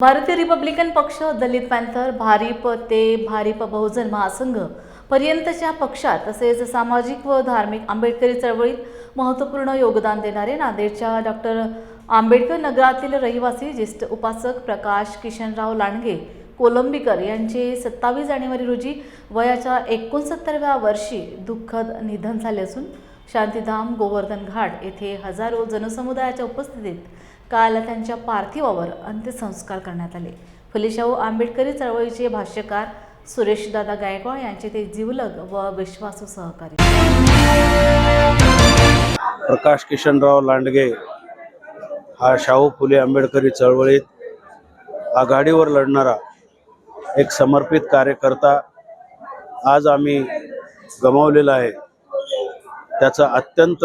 भारतीय रिपब्लिकन पक्ष दलित पॅन्थर भारिप ते भारिप बहुजन महासंघ पर्यंतच्या पक्षात तसेच सामाजिक व धार्मिक आंबेडकरी चळवळीत महत्त्वपूर्ण योगदान देणारे नांदेडच्या डॉक्टर आंबेडकर नगरातील रहिवासी ज्येष्ठ उपासक प्रकाश किशनराव लांडगे कोलंबीकर यांचे सत्तावीस जानेवारी रोजी वयाच्या एकोणसत्तरव्या वर्षी दुःखद निधन झाले असून शांतीधाम गोवर्धन घाट येथे हजारो जनसमुदायाच्या उपस्थितीत काल त्यांच्या पार्थिवावर अंत्यसंस्कार करण्यात आले. फुलेशाहू आंबेडकरी चळवळीचे भाष्यकार सुरेशदादा गायकवाड यांचे ते जिवलग व विश्वासू सहकारी. प्रकाश किशनराव लांडगे हा शाहू फुले आंबेडकरी चळवळीत आघाडीवर लढणारा एक समर्पित कार्यकर्ता आज आम्ही गमावलेला आहे. त्याचं अत्यंत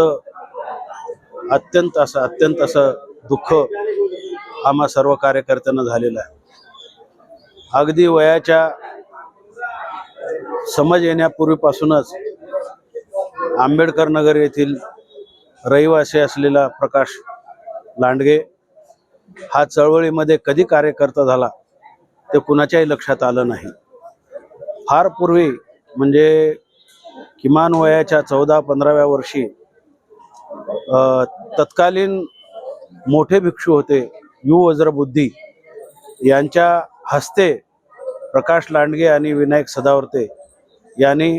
अत्यंत असं अत्यंत असं दुःख आम्हा सर्व कार्यकर्त्यांना झालेलं आहे. अगदी वयाच्या समज येण्यापूर्वीपासूनच आंबेडकर नगर येथील रहिवासी असलेला प्रकाश लांडगे हा चळवळीमध्ये कधी कार्यकर्ता झाला ते कुणाच्याही लक्षात आलं नाही. फार पूर्वी म्हणजे किमान वयाच्या चौदा पंधराव्या वर्षी तत्कालीन मोठे भिक्षू होते. यू वज्रबुद्धी यांच्या हस्ते प्रकाश लांडगे आणि विनायक सदावर्ते यांनी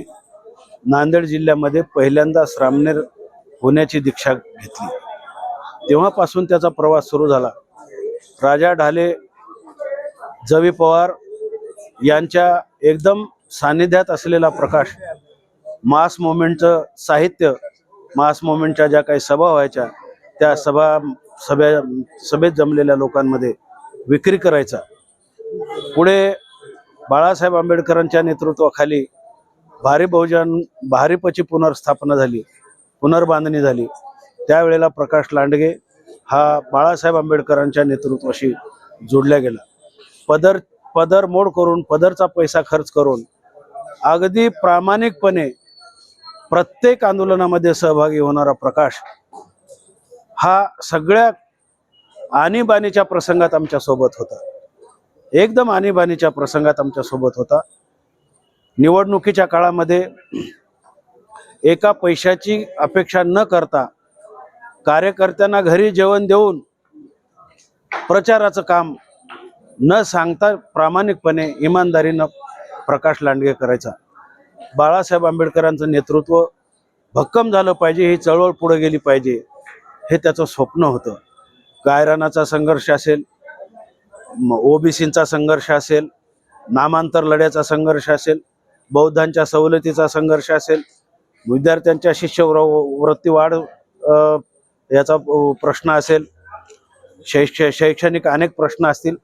नांदेड जिल्ह्यामध्ये पहिल्यांदा श्रामनेर होण्याची दीक्षा घेतली. तेव्हापासून त्याचा प्रवास सुरू झाला. राजा ढाले जवी पवार यांच्या एकदम सानिध्यात असलेला प्रकाश मास मोमेंटचं साहित्य मास मोमेंटच्या ज्या काही सभा व्हायच्या त्या सभा सभे सभेत जमलेल्या लोकांमध्ये विक्री करायचा. पुढे बाळासाहेब आंबेडकरांच्या नेतृत्वाखाली भारी बहुजन भारिपची पुनर्स्थापना झाली पुनर्बांधणी झाली. त्यावेळेला प्रकाश लांडगे हा बाळासाहेब आंबेडकरांच्या नेतृत्वाशी जोडला गेला. पदर पदर मोड करून पदरचा पैसा खर्च करून अगदी प्रामाणिकपणे प्रत्येक आंदोलनामध्ये सहभागी होणारा प्रकाश हा सगळ्या आणीबाणीच्या प्रसंगात आमच्यासोबत होता. एकदम आणीबाणीच्या प्रसंगात आमच्यासोबत होता. निवडणुकीच्या काळामध्ये एका पैशाची अपेक्षा न करता कार्यकर्त्यांना घरी जेवण देऊन प्रचाराचं काम न सांगता प्रामाणिकपणे इमानदारीनं प्रकाश लांडगे करायचा. बाळासाहेब आंबेडकरांचं नेतृत्व भक्कम झालं पाहिजे ही चळवळ पुढे गेली पाहिजे. हे त्याचं स्वप्न होतं. गायरानाचा संघर्ष असेल ओबीसींचा संघर्ष असेल नामांतर लढ्याचा संघर्ष असेल बौद्धांच्या सवलतीचा संघर्ष असेल विद्यार्थ्यांच्या शिष्यवृत्ती वाढ याचा प्रश्न असेल शैक्ष शैक्षणिक अनेक प्रश्न असतील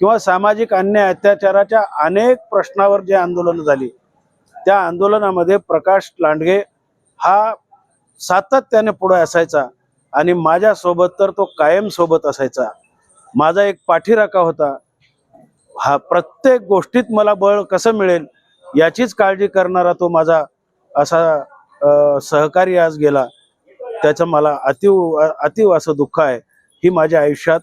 किंवा सामाजिक अन्याय अत्याचाराच्या अनेक प्रश्नावर जे आंदोलनं झाली त्या आंदोलनामध्ये प्रकाश लांडगे हा सातत्याने पुढे असायचा. आणि माझ्यासोबत तर तो कायम सोबत असायचा. माझा एक पाठीराखा होता. हा प्रत्येक गोष्टीत मला बळ कसं मिळेल याचीच काळजी करणारा तो माझा असा सहकारी आज गेला. त्याचं मला अतिव अतिव असं दुःख आहे. ही माझ्या आयुष्यात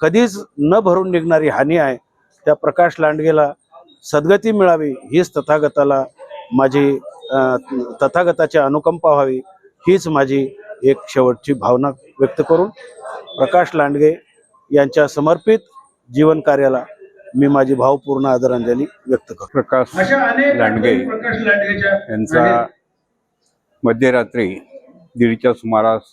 कधीच न भरून निघणारी हानी आहे. त्या प्रकाश लांडगेला सद्गती मिळावी हीच तथागताला माझी तथागताची अनुकंपा व्हावी हीच माझी एक शेवटची भावना व्यक्त करून प्रकाश लांडगे यांच्या समर्पित जीवन कार्याला मी माझी भावपूर्ण आदरांजली व्यक्त करतो. प्रकाश लांडगे यांचा मध्यरात्री दीडच्या सुमारास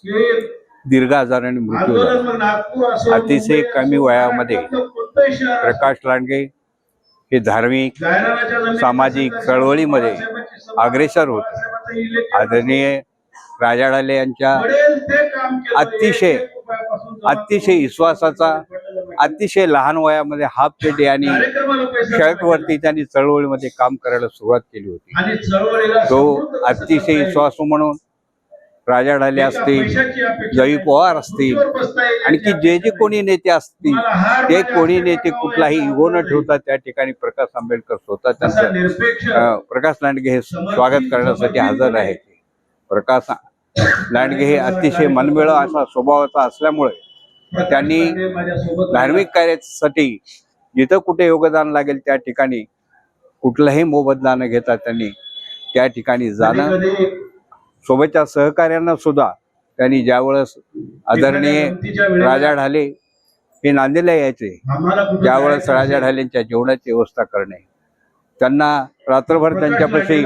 दीर्घ आजाराने मृत्यू झाला. अतिशय कमी वयामध्ये प्रकाश लांडगे हे धार्मिक सामाजिक चळवळीमध्ये अग्रेसर होते. आदरणीय राजा ढाले यांच्या अतिशय अतिशय विश्वासाचा अतिशय लहान वयामध्ये हाफ पेटी आणि शर्टवरती त्यांनी चळवळीमध्ये काम करायला सुरुवात केली होती. तो अतिशय विश्वासू म्हणून राजा ढाले असतील जयी पवार असतील आणखी जे जे कोणी नेते असतील ते कोणी नेते कुठलाही इगो न ठेवता त्या ठिकाणी प्रकाश आंबेडकर स्वतः त्यांचं प्रकाश लांडगे हे स्वागत करण्यासाठी हजर आहेत. प्रकाश लांडगे हे अतिशय मनमिळ असा स्वभावाचा असल्यामुळे त्यांनी धार्मिक कार्यासाठी जिथं कुठे योगदान लागेल त्या ठिकाणी कुठलाही मोबदला न घेता त्यांनी त्या ठिकाणी जाणं. सोबतच्या सहकार्यांना सुद्धा त्यांनी ज्यावेळेस आदरणीय राजा ढाले हे नांदेला यायचे ज्यावेळेस राजा ढालेंच्या जेवणाची व्यवस्था करणे. त्यांना रात्रभर त्यांच्यापाशी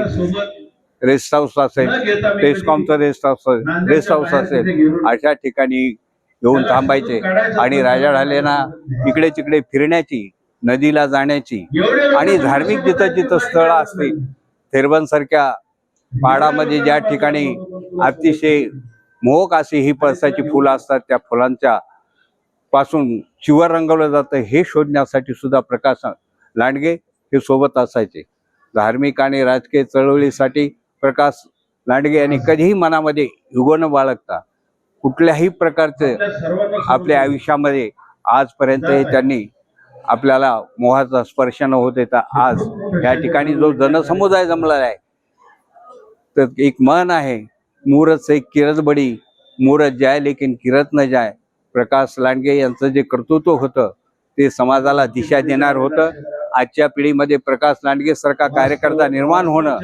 रेस्ट हाऊस असेल टेस्कॉमचं रेस्ट हाऊस रेस्ट हाऊस असेल अशा ठिकाणी येऊन थांबायचे. आणि राजा ढालेंना इकडे तिकडे फिरण्याची नदीला जाण्याची. आणि धार्मिक जिथं जिथं स्थळ असतील थेरबन सारख्या पहाडामध्ये ज्या ठिकाणी अतिशय मोहक अशी ही पळसाची फुलं असतात त्या फुलांच्या पासून शिवर रंगवलं जातं हे शोधण्यासाठी सुद्धा प्रकाश लांडगे हे सोबत असायचे. धार्मिक आणि राजकीय चळवळीसाठी प्रकाश लांडगे यांनी कधीही मनामध्ये युगो न बाळगता. कुठल्याही प्रकारचे आपल्या आयुष्यामध्ये आजपर्यंत हे त्यांनी आपल्याला मोहाचा स्पर्श न होत येता आज या ठिकाणी जो जनसमुदाय जमलेला आहे तर एक मन आहे मुहूर्त से किरत बडी मुहूर्त जाय लेकिन किरत न जाय. प्रकाश लांडगे यांचं जे कर्तृत्व होतं ते समाजाला दिशा देणार होतं. आजच्या पिढीमध्ये प्रकाश लांडगे सारखा कार्यकर्ता निर्माण होणं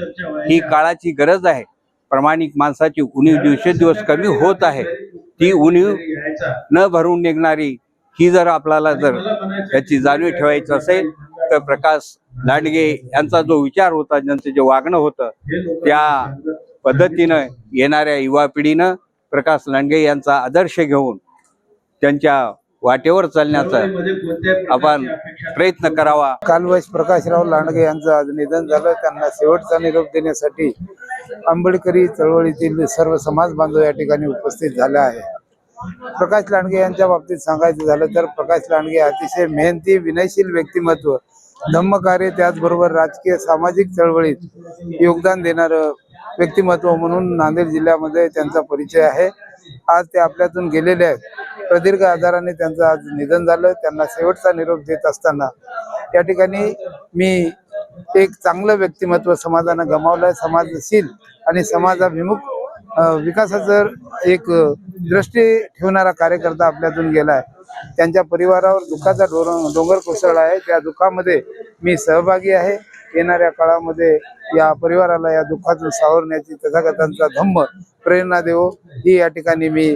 ही काळाची गरज आहे. प्रामाणिक माणसाची उणीव दिवसेंदिवस कमी होत आहे. ती उणीव न भरून निघणारी ही जर आपल्याला जर याची जाणीव ठेवायची असेल तर प्रकाश लांडगे यांचा जो विचार होता ज्यांचं जे वागणं होतं त्या पद्धतीनं येणाऱ्या युवा पिढीनं प्रकाश लांडगे यांचा आदर्श घेऊन त्यांच्या वाटेवर चालण्याचा आपण प्रयत्न करावा. कालवश प्रकाशराव लांडगे यांचं आज निधन झालं. त्यांना शेवटचा निरोप देण्यासाठी आंबेडकरी चळवळीतील सर्व समाज बांधव या ठिकाणी उपस्थित झाले आहे. प्रकाश लांडगे यांच्या बाबतीत सांगायचं झालं तर प्रकाश लांडगे अतिशय मेहनती विनयशील व्यक्तिमत्व धम्मकार्य त्याचबरोबर राजकीय सामाजिक चळवळीत योगदान देणारं व्यक्तिमत्व म्हणून नांदेड जिल्ह्यामध्ये त्यांचा परिचय आहे. आज ते आपल्यातून गेलेले आहेत. प्रदीर्घ आजाराने त्यांचं आज निधन झालं. त्यांना शेवटचा निरोप देत असताना या ठिकाणी मी एक चांगलं व्यक्तिमत्व समाजानं गमावलंय. समाजशील आणि समाजाभिमुख विकासाचं एक दृष्टी ठेवणारा कार्यकर्ता आपल्यातून गेलाय. त्यांच्या परिवारावर दुःखाचा डोर डोंगर कोसळला आहे. त्या दुःखामध्ये मी सहभागी आहे. येणाऱ्या काळामध्ये या परिवाराला या दुःखातून सावरण्याची तथागतांचा धम्म प्रेरणा देवो. ही या ठिकाणी मी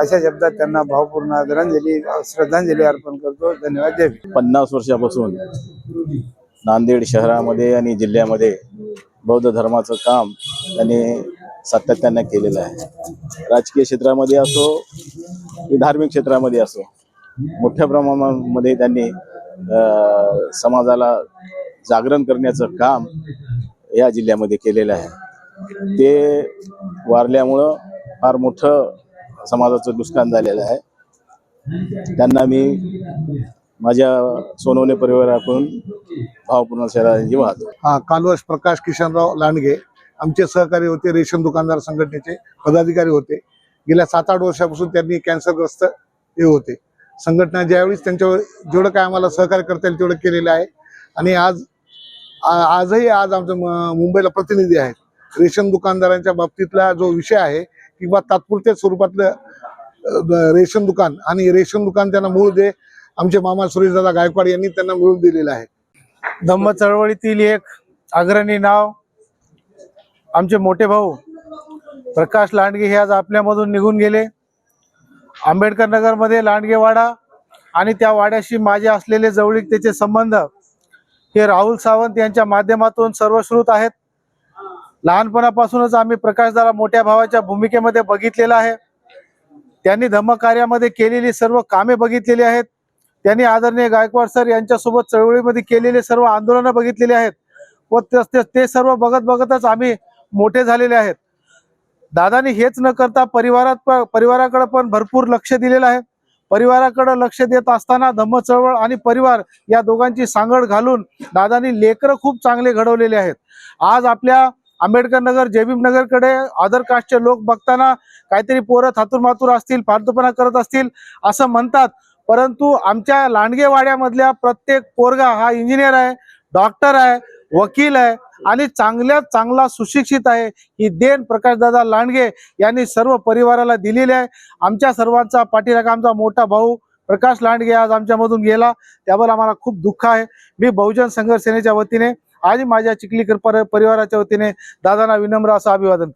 अशा शब्दात त्यांना भावपूर्ण आदरांजली श्रद्धांजली अर्पण करतो. धन्यवाद. जय पन्नास वर्षापासून नांदेड शहरामध्ये आणि जिल्ह्यामध्ये बौद्ध धर्माचं काम त्यांनी सातत्यानं केलेलं आहे. राजकीय क्षेत्रामध्ये असो की धार्मिक क्षेत्रामध्ये असो मोठ्या प्रमाणामध्ये त्यांनी अं, समाजाला जागरण करण्याचं काम या जिल्ह्यामध्ये केलेलं आहे. ते वारल्यामुळं फार मोठं समाजाचं नुकसान झालेलं आहे. त्यांना मी माझ्या सोनवणे परिवाराकडून भावपूर्ण श्रद्धांजली वाहतो हा कालवश प्रकाश किशनराव लांडगे आमचे सहकारी होते रेशन दुकानदार संघटनेचे पदाधिकारी होते. गेल्या सात आठ वर्षापासून त्यांनी कॅन्सरग्रस्त हे होते. संघटना ज्यावेळेस त्यांच्यावर जेवढं काय आम्हाला सहकार्य करता येईल तेवढं केलेलं आहे. आणि आज आजही आज आमचं म- मुंबईला प्रतिनिधी आहेत. रेशन दुकानदारांच्या बाबतीतला जो विषय आहे किंवा तात्पुरत्या स्वरूपातलं रेशन दुकान आणि रेशन दुकान त्यांना मूळ दे आमचे मामा सुरेशदादा गायकवाड यांनी त्यांना मिळून दिलेलं आहे. धम्म चळवळीतील एक अग्रणी नाव आमचे मोठे भाऊ प्रकाश लांडगे हे आज आपल्यामधून निघून गेले. आंबेडकर नगरमध्ये लांडगे वाडा आणि त्या वाड्याशी माझे असलेले जवळीक त्याचे संबंध हे राहुल सावंत यांच्या माध्यमातून सर्वश्रुत आहेत. लहानपणापासूनच आम्ही प्रकाशदारा मोठ्या भावाच्या भूमिकेमध्ये बघितलेलं आहे. त्यांनी धम्मकार्यामध्ये केलेली सर्व कामे बघितलेली आहेत. त्यांनी आदरणीय गायकवाड सर यांच्यासोबत चळवळीमध्ये केलेले सर्व आंदोलनं बघितलेली आहेत. व ते- ते सर्व बघत बघतच आम्ही मोठे झालेले आहेत. दादानी हेच न करता परिवारात परिवाराकडे पण भरपूर लक्ष दिलेलं आहे. परिवाराकडे लक्ष देत असताना धम्म चळवळ आणि परिवार या दोघांची सांगड घालून दादानी लेकरं खूप चांगले घडवलेले आहेत. आज आपल्या आंबेडकर नगर जेबीम नगरकडे अदर कास्टचे लोक बघताना काहीतरी पोरं थातूर मातूर असतील फालतूपणा करत असतील असं म्हणतात. परंतु आमच्या लांडगेवाड्यामधल्या प्रत्येक पोरगा हा इंजिनियर आहे डॉक्टर आहे वकील आहे. आणि चांगल्यात चांगला सुशिक्षित आहे ही देण प्रकाशदादा लांडगे यांनी सर्व परिवाराला दिलेली आहे. आमच्या सर्वांचा पाठीराखा आमचा मोठा भाऊ प्रकाश लांडगे आज आमच्यामधून गेला. त्यावर आम्हाला खूप दुःख आहे. मी बहुजन संघर्ष सेनेच्या वतीने आणि माझ्या चिखलीकर परिवाराच्या वतीने दादांना विनम्र असं अभिवादन करतो.